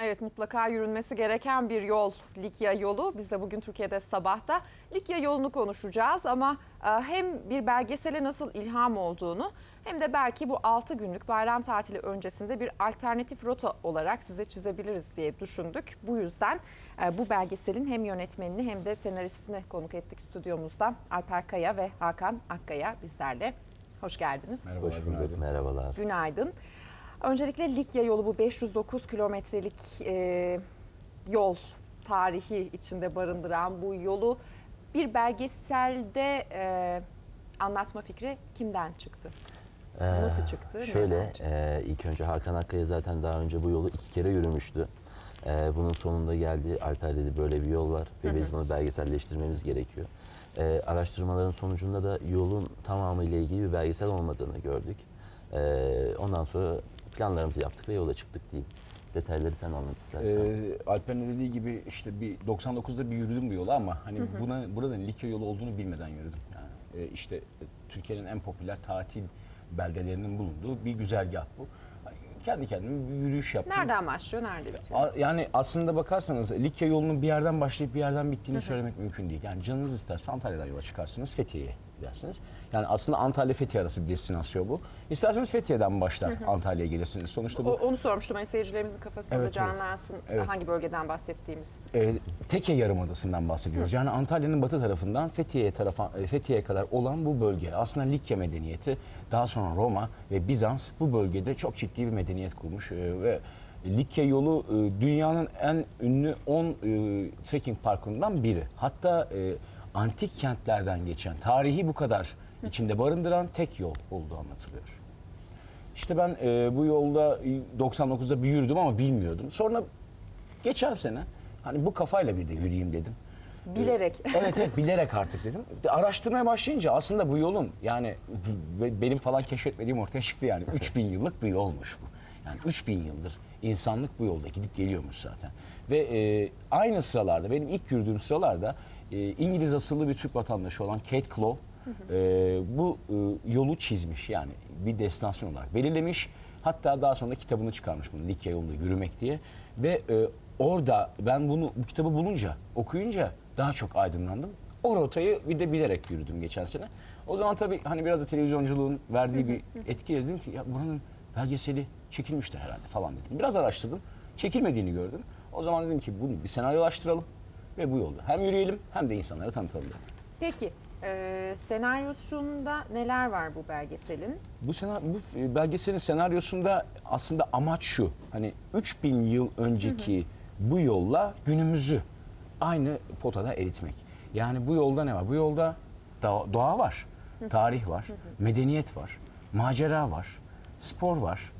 Evet mutlaka yürünmesi gereken bir yol Likya yolu. Biz de bugün Türkiye'de sabahta Likya yolunu konuşacağız ama e, hem bir belgesele nasıl ilham olduğunu hem de belki bu 6 günlük bayram tatili öncesinde bir alternatif rota olarak size çizebiliriz diye düşündük. Bu yüzden e, bu belgeselin hem yönetmenini hem de senaristini konuk ettik stüdyomuzda. Alper Kaya ve Hakan Akkaya bizlerle. Hoş geldiniz. Merhabalar, Hoş bulduk, merhabalar. Günaydın. Öncelikle Likya yolu bu 509 kilometrelik e, yol tarihi içinde barındıran bu yolu bir belgeselde e, anlatma fikri kimden çıktı? Ee, Nasıl çıktı? Şöyle, çıktı? e, ilk önce Hakan Akkaya zaten daha önce bu yolu iki kere yürümüştü. E, bunun sonunda geldi, Alper dedi böyle bir yol var ve biz bunu belgeselleştirmemiz gerekiyor. E, araştırmaların sonucunda da yolun tamamı ile ilgili bir belgesel olmadığını gördük. E, ondan sonra planlarımızı yaptık ve yola çıktık diyeyim. Detayları sen anlat istersen. Ee, Alper'in de dediği gibi işte bir 99'da bir yürüdüm bu yola ama hani buna buradan Likya yolu olduğunu bilmeden yürüdüm. Yani e, işte e, Türkiye'nin en popüler tatil beldelerinin bulunduğu bir güzergah bu. Kendi kendime bir yürüyüş yaptım. Nereden başlıyor, nerede bitiyor? A- Yani aslında bakarsanız Likya yolunun bir yerden başlayıp bir yerden bittiğini söylemek mümkün değil. Yani canınız isterse Antalya'dan yola çıkarsınız, Fethiye'ye gidersiniz. Yani aslında Antalya-Fethiye arası bir destinasyon bu. İsterseniz Fethiye'den başlar Antalya'ya gelirsiniz. Sonuçta bu O- onu sormuştum hani seyircilerimizin kafasında Evet, evet. canlansın Evet. hangi bölgeden bahsettiğimiz. e, Teke Yarımadası'ndan bahsediyoruz. Yani Antalya'nın batı tarafından Fethiye'ye tarafa e, Fethiye'ye kadar olan bu bölge. Aslında Likya medeniyeti, daha sonra Roma ve Bizans bu bölgede çok ciddi bir medeniyet kurmuş e, ve Likya yolu e, dünyanın en ünlü 10 e, trekking parkurundan biri. Hatta e, antik kentlerden geçen, tarihi bu kadar içinde barındıran tek yol olduğu anlatılıyor. İşte ben e, bu yolda e, 99'da bir yürüdüm ama bilmiyordum. Sonra geçen sene hani bu kafayla bir de yürüyeyim dedim. Bilerek. Evet evet bilerek artık dedim. De Araştırmaya başlayınca aslında bu yolun yani be- benim falan keşfetmediğim ortaya çıktı yani. 3000 yıllık bir yolmuş bu. Yani 3000 yıldır insanlık bu yolda gidip geliyormuş zaten. Ve e, aynı sıralarda benim ilk yürüdüğüm sıralarda e, İngiliz asıllı bir Türk vatandaşı olan Kate Clough e, bu e, yolu çizmiş yani bir destinasyon olarak belirlemiş. Hatta daha sonra kitabını çıkarmış bunu Likya yolunda yürümek diye ve e, orada ben bunu bu kitabı bulunca okuyunca daha çok aydınlandım. O rotayı bir de bilerek yürüdüm geçen sene. O zaman tabii hani biraz da televizyonculuğun verdiği bir etkiyle dedim ki ya buranın belgeseli çekilmiştir herhalde falan dedim. Biraz araştırdım. Çekilmediğini gördüm. O zaman dedim ki bunu bir senaryolaştıralım ve bu yolda hem yürüyelim hem de insanlara tanıtalım. Peki e, senaryosunda neler var bu belgeselin? Bu sena bu e, belgeselin senaryosunda aslında amaç şu. Hani 3000 yıl önceki bu yolla günümüzü aynı potada eritmek. Yani bu yolda ne var? Bu yolda doğa, doğa var, tarih var, medeniyet var, macera var, spor var.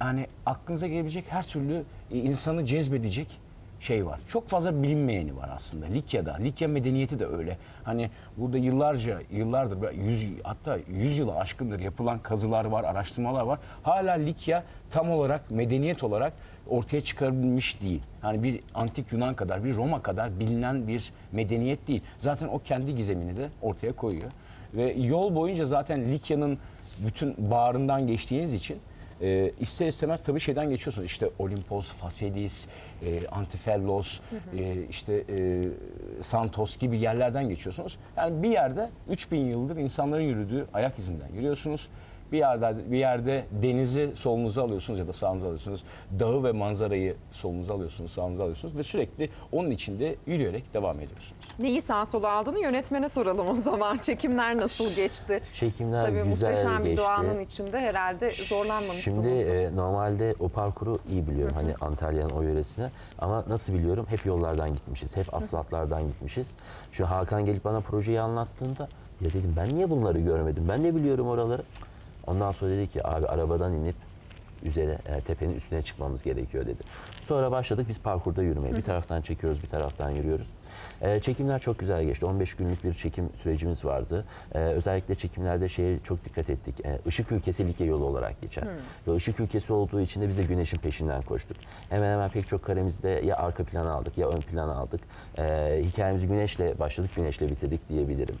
Yani aklınıza gelebilecek her türlü e, insanı cezbedecek şey var. Çok fazla bilinmeyeni var aslında Likya'da. Likya medeniyeti de öyle. Hani burada yıllarca, yıllardır, yüz, hatta yüz yıla aşkındır yapılan kazılar var, araştırmalar var. Hala Likya tam olarak medeniyet olarak ortaya çıkarılmış değil. Hani bir antik Yunan kadar, bir Roma kadar bilinen bir medeniyet değil. Zaten o kendi gizemini de ortaya koyuyor. Ve yol boyunca zaten Likya'nın bütün bağrından geçtiğiniz için e, ister istemez tabii şeyden geçiyorsunuz. İşte Olimpos, Faselis, e, Antifellos, e, işte e, Santos gibi yerlerden geçiyorsunuz. Yani bir yerde 3000 yıldır insanların yürüdüğü ayak izinden yürüyorsunuz. Bir yerde bir yerde denizi solunuza alıyorsunuz ya da sağınıza alıyorsunuz. Dağı ve manzarayı solunuza alıyorsunuz, sağınıza alıyorsunuz ve sürekli onun içinde yürüyerek devam ediyorsunuz. Neyi sağ sola aldığını yönetmene soralım o zaman. Çekimler nasıl geçti? Çekimler Tabii güzel muhteşem bir doğanın içinde herhalde zorlanmamışsınız. Şimdi e, normalde o parkuru iyi biliyorum hani Antalya'nın o yöresine ama nasıl biliyorum hep yollardan gitmişiz hep asfaltlardan gitmişiz. Şu Hakan gelip bana projeyi anlattığında ya dedim ben niye bunları görmedim ben de biliyorum oraları. Cık. Ondan sonra dedi ki abi arabadan inip üzere e, tepenin üstüne çıkmamız gerekiyor dedi. Sonra başladık biz parkurda yürümeye. Bir taraftan çekiyoruz, bir taraftan yürüyoruz. E, çekimler çok güzel geçti. 15 günlük bir çekim sürecimiz vardı. E, özellikle çekimlerde şeye çok dikkat ettik. E, Işık ülkesi Likya yolu olarak geçer. Ve ışık ülkesi olduğu için de biz de güneşin peşinden koştuk. Hemen hemen pek çok karemizde ya arka plana aldık ya ön plana aldık. E, hikayemizi güneşle başladık, güneşle bitirdik diyebilirim.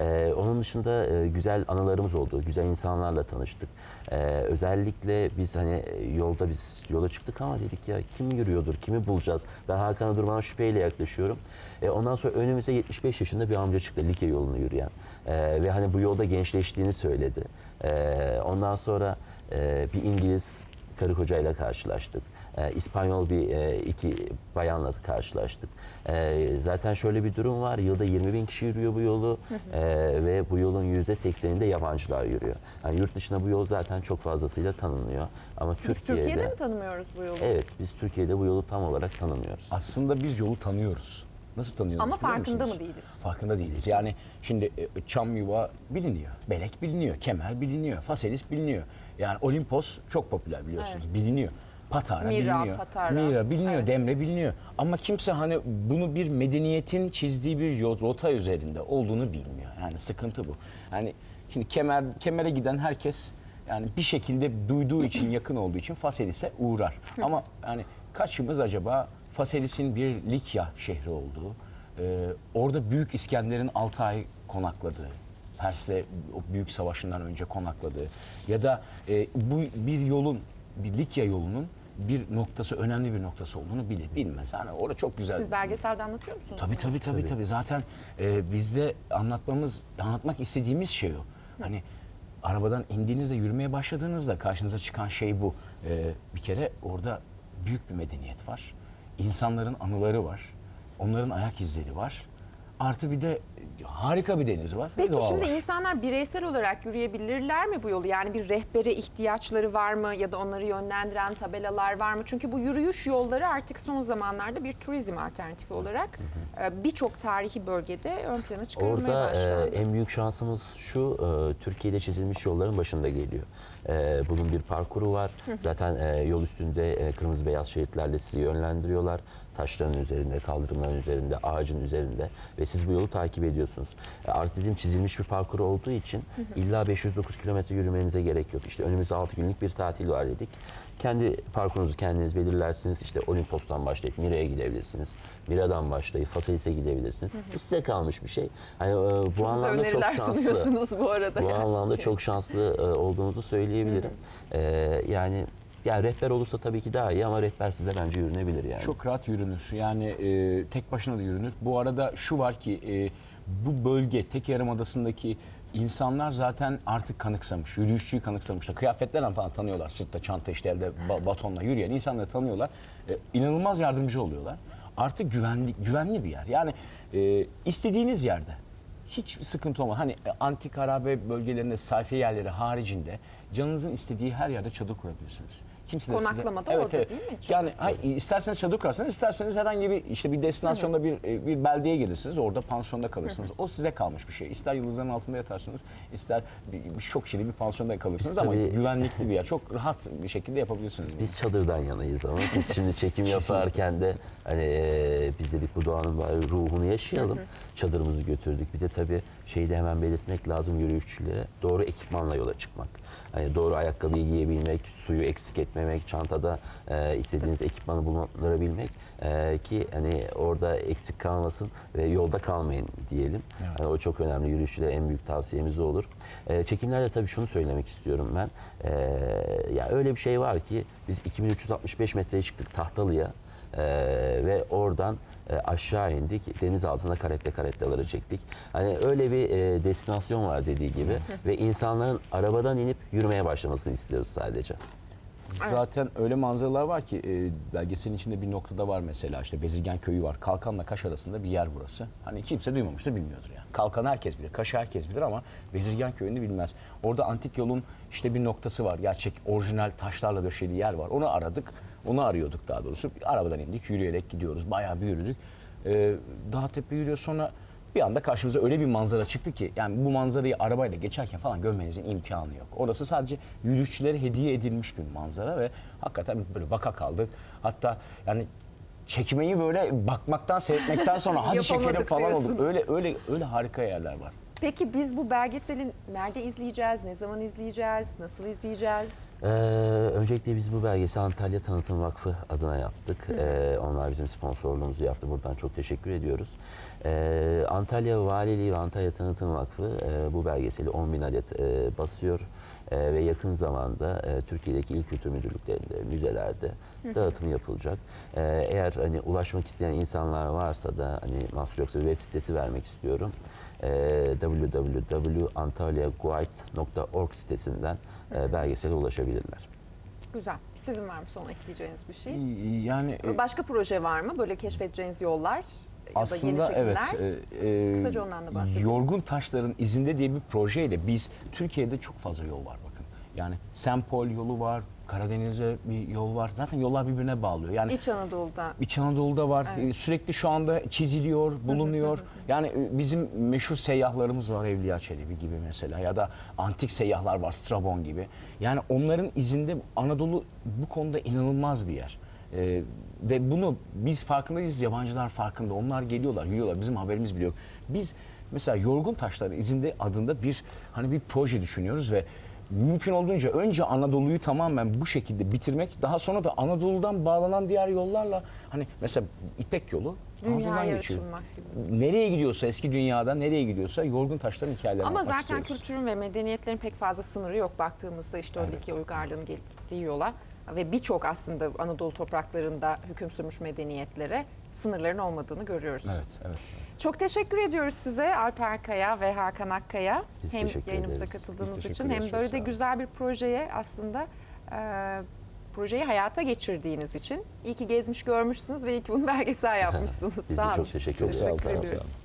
E, onun dışında e, güzel anılarımız oldu. Güzel insanlarla tanıştık. E, özellikle biz hani e, yolda biz yola çıktık ama dedik ya kim yürüyordur, kimi bulacağız? Ben Hakan'a durmadan şüpheyle yaklaşıyorum. E, ondan sonra önümüze 75 yaşında bir amca çıktı Likya yolunu yürüyen. E, ve hani bu yolda gençleştiğini söyledi. E, ondan sonra e, bir İngiliz karı kocayla karşılaştık. E, İspanyol bir e, iki bayanla karşılaştık. E, zaten şöyle bir durum var. Yılda 20 bin kişi yürüyor bu yolu E, ve bu yolun yüzde 80'inde yabancılar yürüyor. Yani yurt dışında bu yol zaten çok fazlasıyla tanınıyor. Ama Biz Türkiye'de, Türkiye'de mi tanımıyoruz bu yolu? evet biz Türkiye'de bu yolu tam olarak tanımıyoruz. Aslında biz yolu tanıyoruz. Nasıl tanıyoruz Ama farkında musunuz? mı değiliz? Farkında değiliz. Yani şimdi e, çam yuva biliniyor. Belek biliniyor. Kemer biliniyor. Faselis biliniyor. Yani Olimpos çok popüler biliyorsunuz. Biliniyor. Patara Mira, biliniyor. Patara. Mira biliniyor. Evet. Demre biliniyor. Ama kimse hani bunu bir medeniyetin çizdiği bir yol, rota üzerinde olduğunu bilmiyor. Yani sıkıntı bu. Yani şimdi kemer kemere giden herkes yani bir şekilde duyduğu için yakın olduğu için Faselis'e uğrar. Ama yani kaçımız acaba Faselis'in bir Likya şehri olduğu, e, orada Büyük İskender'in 6 ay konakladığı, Pers'le o büyük savaşından önce konakladığı ya da e, bu bir yolun, bir Likya yolunun bir noktası, önemli bir noktası olduğunu bilir, bilmez. Yani orada çok güzel. Siz belgeselde anlatıyor musunuz? Tabii tabii tabii tabii. Zaten e, bizde anlatmamız, anlatmak istediğimiz şey o. Hani arabadan indiğinizde, yürümeye başladığınızda karşınıza çıkan şey bu. E, bir kere orada büyük bir medeniyet var. İnsanların anıları var. Onların ayak izleri var. Artı bir de harika bir deniz var. Peki doğa şimdi var. insanlar bireysel olarak yürüyebilirler mi bu yolu? Yani bir rehbere ihtiyaçları var mı ya da onları yönlendiren tabelalar var mı? Çünkü bu yürüyüş yolları artık son zamanlarda bir turizm alternatifi olarak e, birçok tarihi bölgede ön plana çıkarılmaya Orada e, en büyük şansımız şu, e, Türkiye'de çizilmiş yolların başında geliyor. E, bunun bir parkuru var. Zaten e, yol üstünde e, kırmızı beyaz şeritlerle sizi yönlendiriyorlar. Taşların üzerinde, kaldırımların üzerinde, ağacın üzerinde ve siz bu yolu takip ediyorsunuz. E, artı dediğim çizilmiş bir parkur olduğu için illa 509 kilometre yürümenize gerek yok. İşte önümüzde 6 günlük bir tatil var dedik. Kendi parkurunuzu kendiniz belirlersiniz. İşte Olimpos'tan başlayıp Mira'ya gidebilirsiniz. Mira'dan başlayıp Faselis'e gidebilirsiniz. Bu size kalmış bir şey. Hani e, bu Bize anlamda çok şanslı. bu arada. Bu yani. anlamda çok şanslı e, olduğunuzu söyleyebilirim. E, yani yani rehber olursa tabii ki daha iyi ama rehbersiz de bence yürünebilir yani. Çok rahat yürünür. Yani e, tek başına da yürünür. Bu arada şu var ki e, bu bölge tek yarımadasındaki insanlar zaten artık kanıksamış. Yürüyüşçüyü kanıksamışlar. Kıyafetlerle falan tanıyorlar. Sırtta çanta işte elde ba- batonla yürüyen insanları tanıyorlar. E, inanılmaz yardımcı oluyorlar. Artık güvenli güvenli bir yer. Yani e, istediğiniz yerde hiç sıkıntı olmaz. Hani e, antik harabe bölgelerinde sayfiye yerleri haricinde canınızın istediği her yerde çadır kurabilirsiniz. Kimse de size- Konaklama da orada değil mi? Çadır. Yani hayır, isterseniz çadır kurarsanız, isterseniz herhangi bir işte bir destinasyonda bir e, bir beldeye gelirsiniz. Orada pansiyonda kalırsınız. O size kalmış bir şey. İster yıldızların altında yatarsınız, ister bir, bir çok şirin bir pansiyonda kalırsınız Biz ama tabii- güvenlikli bir yer. Çok rahat bir şekilde yapabilirsiniz. bunu. Biz çadırdan yanayız ama biz şimdi çekim yaparken de hani e, biz dedik bu doğanın ruhunu yaşayalım. Çadırımızı götürdük. Bir de tabii şeyi de hemen belirtmek lazım yürüyüşçülere. Doğru ekipmanla yola çıkmak. Hani doğru ayakkabıyı giyebilmek, suyu eksik etmemek, çantada e, istediğiniz ekipmanı bulundırabilmek e, ki hani orada eksik kalmasın ve yolda kalmayın diyelim. Hani o çok önemli. Yürüyüşçülere en büyük tavsiyemiz o olur. E, çekimlerde tabii şunu söylemek istiyorum ben. E, ya öyle bir şey var ki biz 2365 metreye çıktık Tahtalı'ya. Ee, ve oradan e, aşağı indik. Deniz altında karette karetteleri çektik. Hani öyle bir e, destinasyon var dediği gibi ve insanların arabadan inip yürümeye başlamasını istiyoruz sadece. Zaten öyle manzaralar var ki e, belgeselin içinde bir noktada var mesela işte Bezirgen köyü var. Kalkanla Kaş arasında bir yer burası. Hani kimse duymamıştır bilmiyordur yani. Kalkan herkes bilir, Kaş'ı herkes bilir ama Bezirgen köyünü bilmez. Orada antik yolun işte bir noktası var. Gerçek orijinal taşlarla döşediği yer var. Onu aradık. Onu arıyorduk daha doğrusu. Arabadan indik, yürüyerek gidiyoruz. Bayağı bir yürüdük. E, dağ tepe yürüyor sonra bir anda karşımıza öyle bir manzara çıktı ki yani bu manzarayı arabayla geçerken falan görmenizin imkanı yok. Orası sadece yürüyüşçülere hediye edilmiş bir manzara ve hakikaten böyle baka kaldık. Hatta yani çekmeyi böyle bakmaktan seyretmekten sonra hadi çekelim Yapamadık falan olduk. diyorsunuz. Öyle öyle öyle harika yerler var. Peki biz bu belgeselin nerede izleyeceğiz, ne zaman izleyeceğiz, nasıl izleyeceğiz? Ee, öncelikle biz bu belgeseli Antalya Tanıtım Vakfı adına yaptık. Ee, onlar bizim sponsorluğumuzu yaptı. Buradan çok teşekkür ediyoruz. Ee, Antalya Valiliği ve Antalya Tanıtım Vakfı e, bu belgeseli 10 bin adet e, basıyor. E, ve yakın zamanda e, Türkiye'deki il kültür müdürlüklerinde, müzelerde dağıtımı yapılacak. E, eğer hani ulaşmak isteyen insanlar varsa da hani mahsur yoksa bir web sitesi vermek istiyorum. E, www.antalyaguide.org sitesinden e, belgesele ulaşabilirler. Güzel. Sizin var mı son ekleyeceğiniz bir şey? Yani e, Başka proje var mı? Böyle keşfedeceğiniz yollar ya da yeni aslında çekimler? evet. e, e, Kısaca ondan da bahsedelim. Yorgun Taşların izinde diye bir projeyle biz Türkiye'de çok fazla yol var bakın. Yani Sempol yolu var, Karadeniz'e bir yol var. Zaten yollar birbirine bağlıyor. Yani İç Anadolu'da İç Anadolu'da var. Evet. Ee, Sürekli şu anda çiziliyor, bulunuyor. yani e, bizim meşhur seyyahlarımız var Evliya Çelebi gibi mesela ya da antik seyyahlar var Strabon gibi. Yani onların izinde Anadolu bu konuda inanılmaz bir yer. Ee, ve bunu biz farkındayız, yabancılar farkında. Onlar geliyorlar, yürüyorlar. Bizim haberimiz bile yok. Biz mesela Yorgun Taşların izinde adında bir hani bir proje düşünüyoruz ve mümkün olduğunca önce Anadolu'yu tamamen bu şekilde bitirmek, daha sonra da Anadolu'dan bağlanan diğer yollarla hani mesela İpek yolu Anadolu'dan dünyaya geçiyor. açılmak gibi. Nereye gidiyorsa eski dünyada nereye gidiyorsa yorgun taşların hikayelerini Ama anlatmak zaten istiyoruz. kültürün ve medeniyetlerin pek fazla sınırı yok baktığımızda işte o Likya uygarlığının gelip gittiği yola ve birçok aslında Anadolu topraklarında hüküm sürmüş medeniyetlere sınırların olmadığını görüyoruz. Evet, evet. Çok teşekkür ediyoruz size Alper Kaya ve Hakan Akkaya. Biz hem yayınımıza ederiz. katıldığınız için hem böyle de güzel bir projeye aslında e, projeyi hayata geçirdiğiniz için iyi ki gezmiş görmüşsünüz ve iyi ki bunu belgesel yapmışsınız. Biz de Sağ olun. çok teşekkür ederiz. Teşekkür ediyoruz. olun.